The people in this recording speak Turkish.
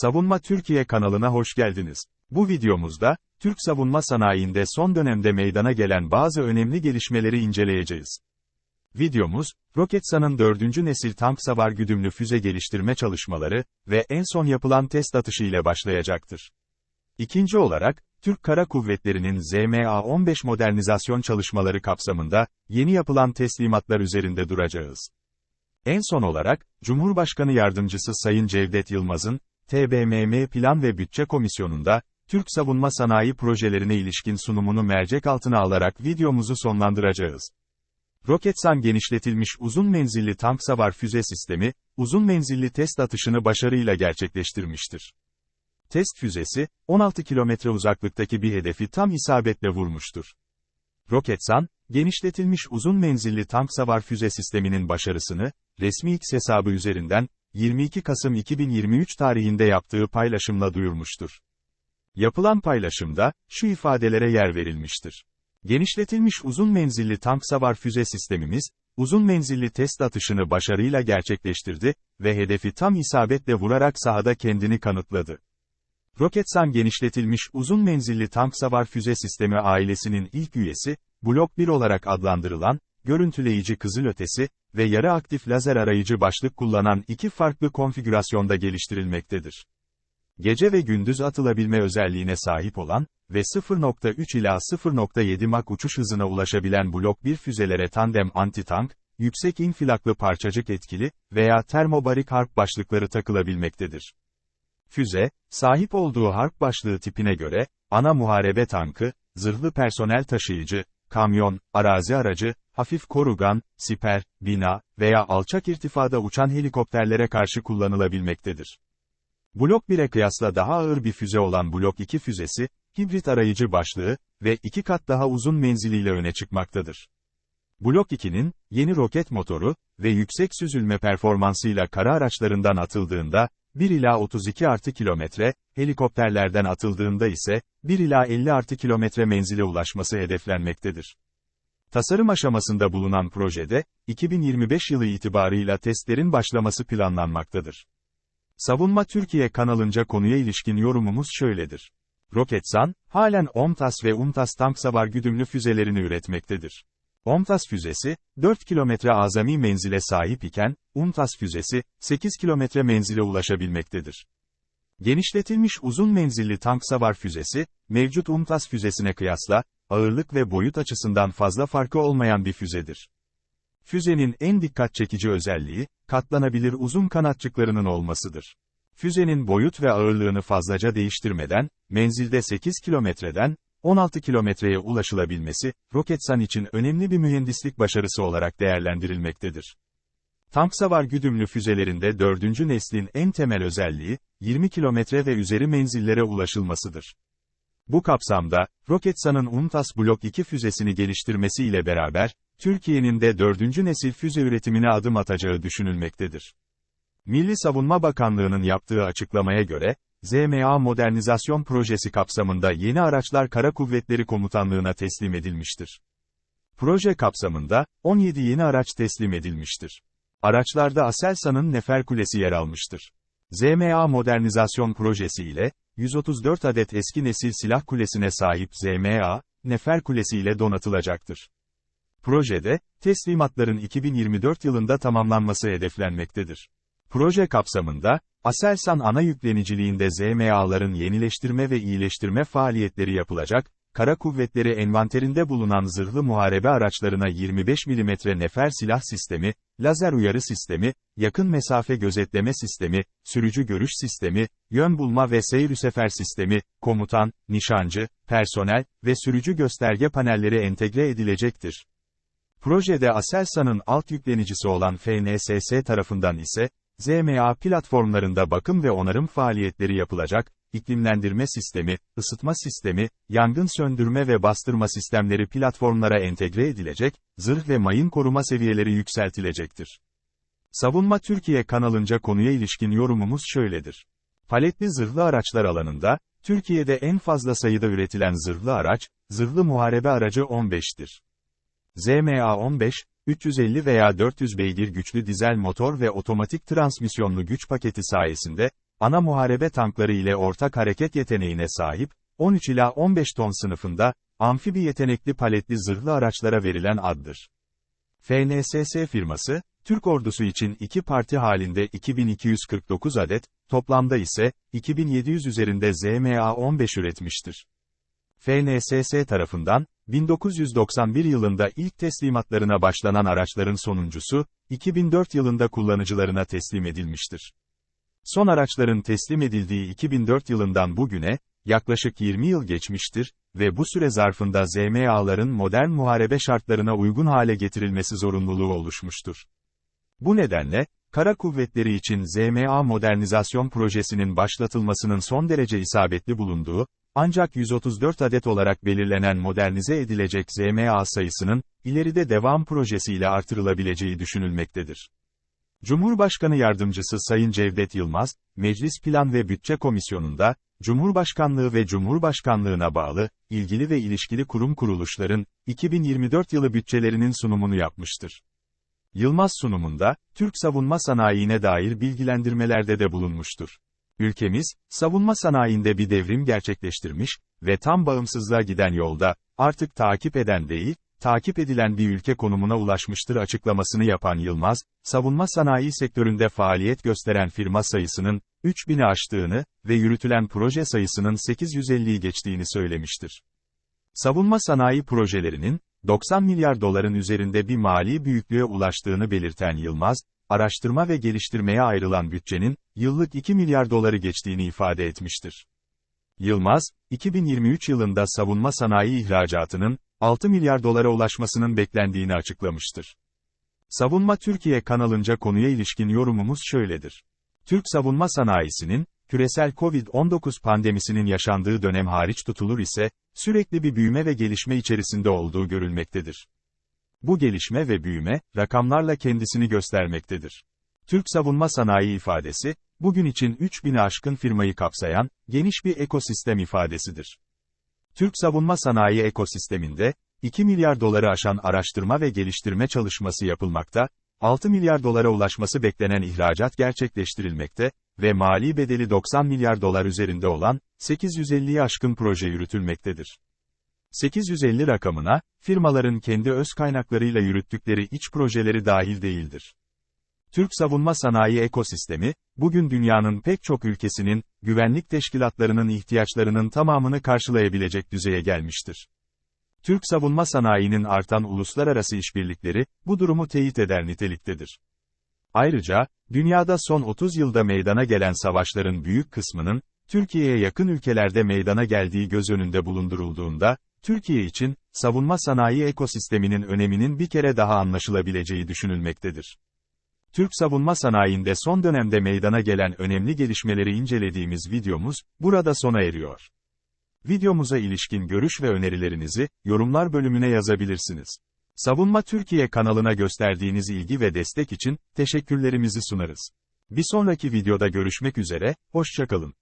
Savunma Türkiye kanalına hoş geldiniz. Bu videomuzda, Türk savunma sanayinde son dönemde meydana gelen bazı önemli gelişmeleri inceleyeceğiz. Videomuz, Roketsan'ın 4. nesil tank savar güdümlü füze geliştirme çalışmaları ve en son yapılan test atışı ile başlayacaktır. İkinci olarak, Türk Kara Kuvvetleri'nin ZMA-15 modernizasyon çalışmaları kapsamında, yeni yapılan teslimatlar üzerinde duracağız. En son olarak, Cumhurbaşkanı Yardımcısı Sayın Cevdet Yılmaz'ın, TBMM Plan ve Bütçe Komisyonu'nda, Türk savunma sanayi projelerine ilişkin sunumunu mercek altına alarak videomuzu sonlandıracağız. Roketsan genişletilmiş uzun menzilli tank savar füze sistemi, uzun menzilli test atışını başarıyla gerçekleştirmiştir. Test füzesi, 16 kilometre uzaklıktaki bir hedefi tam isabetle vurmuştur. Roketsan, genişletilmiş uzun menzilli tank savar füze sisteminin başarısını, resmi X hesabı üzerinden, 22 Kasım 2023 tarihinde yaptığı paylaşımla duyurmuştur. Yapılan paylaşımda, şu ifadelere yer verilmiştir. Genişletilmiş uzun menzilli tank savar füze sistemimiz, uzun menzilli test atışını başarıyla gerçekleştirdi ve hedefi tam isabetle vurarak sahada kendini kanıtladı. Roketsan genişletilmiş uzun menzilli tank savar füze sistemi ailesinin ilk üyesi, Blok 1 olarak adlandırılan, görüntüleyici kızılötesi ve yarı aktif lazer arayıcı başlık kullanan iki farklı konfigürasyonda geliştirilmektedir. Gece ve gündüz atılabilme özelliğine sahip olan ve 0.3 ila 0.7 Mach uçuş hızına ulaşabilen Blok 1 füzelere tandem anti-tank, yüksek infilaklı parçacık etkili veya termobarik harp başlıkları takılabilmektedir. Füze, sahip olduğu harp başlığı tipine göre, ana muharebe tankı, zırhlı personel taşıyıcı, kamyon, arazi aracı, hafif korugan, siper, bina veya alçak irtifada uçan helikopterlere karşı kullanılabilmektedir. Blok 1'e kıyasla daha ağır bir füze olan Blok 2 füzesi, hibrit arayıcı başlığı ve iki kat daha uzun menziliyle öne çıkmaktadır. Blok 2'nin, yeni roket motoru ve yüksek süzülme performansıyla kara araçlarından atıldığında, 1 ila 32 artı kilometre, helikopterlerden atıldığında ise, 1 ila 50 artı kilometre menzile ulaşması hedeflenmektedir. Tasarım aşamasında bulunan projede, 2025 yılı itibarıyla testlerin başlaması planlanmaktadır. Savunma Türkiye kanalınca konuya ilişkin yorumumuz şöyledir. Roketsan, halen OMTAS ve UMTAS tank savar güdümlü füzelerini üretmektedir. OMTAS füzesi, 4 kilometre azami menzile sahip iken, UMTAS füzesi, 8 kilometre menzile ulaşabilmektedir. Genişletilmiş uzun menzilli tank savar füzesi, mevcut UMTAS füzesine kıyasla, ağırlık ve boyut açısından fazla farkı olmayan bir füzedir. Füzenin en dikkat çekici özelliği, katlanabilir uzun kanatçıklarının olmasıdır. Füzenin boyut ve ağırlığını fazlaca değiştirmeden, menzilde 8 kilometreden, 16 kilometreye ulaşılabilmesi, Roketsan için önemli bir mühendislik başarısı olarak değerlendirilmektedir. Tank savar güdümlü füzelerinde dördüncü neslin en temel özelliği, 20 kilometre ve üzeri menzillere ulaşılmasıdır. Bu kapsamda, Roketsan'ın UNTAS Blok 2 füzesini geliştirmesi ile beraber, Türkiye'nin de dördüncü nesil füze üretimine adım atacağı düşünülmektedir. Milli Savunma Bakanlığı'nın yaptığı açıklamaya göre, ZMA modernizasyon projesi kapsamında yeni araçlar Kara Kuvvetleri Komutanlığı'na teslim edilmiştir. Proje kapsamında, 17 yeni araç teslim edilmiştir. Araçlarda Aselsan'ın Nefer Kulesi yer almıştır. ZMA modernizasyon projesi ile, 134 adet eski nesil silah kulesine sahip ZMA, Nefer Kulesi ile donatılacaktır. Projede, teslimatların 2024 yılında tamamlanması hedeflenmektedir. Proje kapsamında, Aselsan ana yükleniciliğinde ZMA'ların yenileştirme ve iyileştirme faaliyetleri yapılacak, Kara Kuvvetleri envanterinde bulunan zırhlı muharebe araçlarına 25 mm nefer silah sistemi, lazer uyarı sistemi, yakın mesafe gözetleme sistemi, sürücü görüş sistemi, yön bulma ve seyir sefer sistemi, komutan, nişancı, personel ve sürücü gösterge panelleri entegre edilecektir. Projede Aselsan'ın alt yüklenicisi olan FNSS tarafından ise, ZMA platformlarında bakım ve onarım faaliyetleri yapılacak, iklimlendirme sistemi, ısıtma sistemi, yangın söndürme ve bastırma sistemleri platformlara entegre edilecek, zırh ve mayın koruma seviyeleri yükseltilecektir. Savunma Türkiye kanalınca konuya ilişkin yorumumuz şöyledir. Paletli zırhlı araçlar alanında, Türkiye'de en fazla sayıda üretilen zırhlı araç, zırhlı muharebe aracı 15'tir. ZMA 15, 350 veya 400 beygir güçlü dizel motor ve otomatik transmisyonlu güç paketi sayesinde, ana muharebe tankları ile ortak hareket yeteneğine sahip, 13 ila 15 ton sınıfında, amfibi yetenekli paletli zırhlı araçlara verilen addır. FNSS firması, Türk ordusu için iki parti halinde 2249 adet, toplamda ise 2700 üzerinde ZMA-15 üretmiştir. FNSS tarafından, 1991 yılında ilk teslimatlarına başlanan araçların sonuncusu, 2004 yılında kullanıcılarına teslim edilmiştir. Son araçların teslim edildiği 2004 yılından bugüne, yaklaşık 20 yıl geçmiştir ve bu süre zarfında ZMA'ların modern muharebe şartlarına uygun hale getirilmesi zorunluluğu oluşmuştur. Bu nedenle, Kara Kuvvetleri için ZMA modernizasyon projesinin başlatılmasının son derece isabetli bulunduğu, ancak 134 adet olarak belirlenen modernize edilecek ZMA sayısının, ileride devam projesiyle artırılabileceği düşünülmektedir. Cumhurbaşkanı Yardımcısı Sayın Cevdet Yılmaz, Meclis Plan ve Bütçe Komisyonu'nda, Cumhurbaşkanlığı ve Cumhurbaşkanlığına bağlı, ilgili ve ilişkili kurum kuruluşların, 2024 yılı bütçelerinin sunumunu yapmıştır. Yılmaz sunumunda, Türk savunma sanayine dair bilgilendirmelerde de bulunmuştur. Ülkemiz, savunma sanayinde bir devrim gerçekleştirmiş ve tam bağımsızlığa giden yolda, artık takip eden değil, takip edilen bir ülke konumuna ulaşmıştır açıklamasını yapan Yılmaz, savunma sanayi sektöründe faaliyet gösteren firma sayısının, 3000'i aştığını ve yürütülen proje sayısının 850'yi geçtiğini söylemiştir. Savunma sanayi projelerinin, 90 milyar doların üzerinde bir mali büyüklüğe ulaştığını belirten Yılmaz, araştırma ve geliştirmeye ayrılan bütçenin, yıllık 2 milyar doları geçtiğini ifade etmiştir. Yılmaz, 2023 yılında savunma sanayi ihracatının, 6 milyar dolara ulaşmasının beklendiğini açıklamıştır. Savunma Türkiye kanalınca konuya ilişkin yorumumuz şöyledir. Türk savunma sanayisinin, küresel Covid-19 pandemisinin yaşandığı dönem hariç tutulur ise, sürekli bir büyüme ve gelişme içerisinde olduğu görülmektedir. Bu gelişme ve büyüme, rakamlarla kendisini göstermektedir. Türk savunma sanayi ifadesi, bugün için 3000'i aşkın firmayı kapsayan, geniş bir ekosistem ifadesidir. Türk savunma sanayi ekosisteminde, 2 milyar doları aşan araştırma ve geliştirme çalışması yapılmakta, 6 milyar dolara ulaşması beklenen ihracat gerçekleştirilmekte ve mali bedeli 90 milyar dolar üzerinde olan 850'yi aşkın proje yürütülmektedir. 850 rakamına, firmaların kendi öz kaynaklarıyla yürüttükleri iç projeleri dahil değildir. Türk savunma sanayi ekosistemi, bugün dünyanın pek çok ülkesinin, güvenlik teşkilatlarının ihtiyaçlarının tamamını karşılayabilecek düzeye gelmiştir. Türk savunma sanayinin artan uluslararası işbirlikleri, bu durumu teyit eder niteliktedir. Ayrıca, dünyada son 30 yılda meydana gelen savaşların büyük kısmının, Türkiye'ye yakın ülkelerde meydana geldiği göz önünde bulundurulduğunda, Türkiye için, savunma sanayi ekosisteminin öneminin bir kere daha anlaşılabileceği düşünülmektedir. Türk savunma sanayinde son dönemde meydana gelen önemli gelişmeleri incelediğimiz videomuz, burada sona eriyor. Videomuza ilişkin görüş ve önerilerinizi, yorumlar bölümüne yazabilirsiniz. Savunma Türkiye kanalına gösterdiğiniz ilgi ve destek için, teşekkürlerimizi sunarız. Bir sonraki videoda görüşmek üzere, hoşçakalın.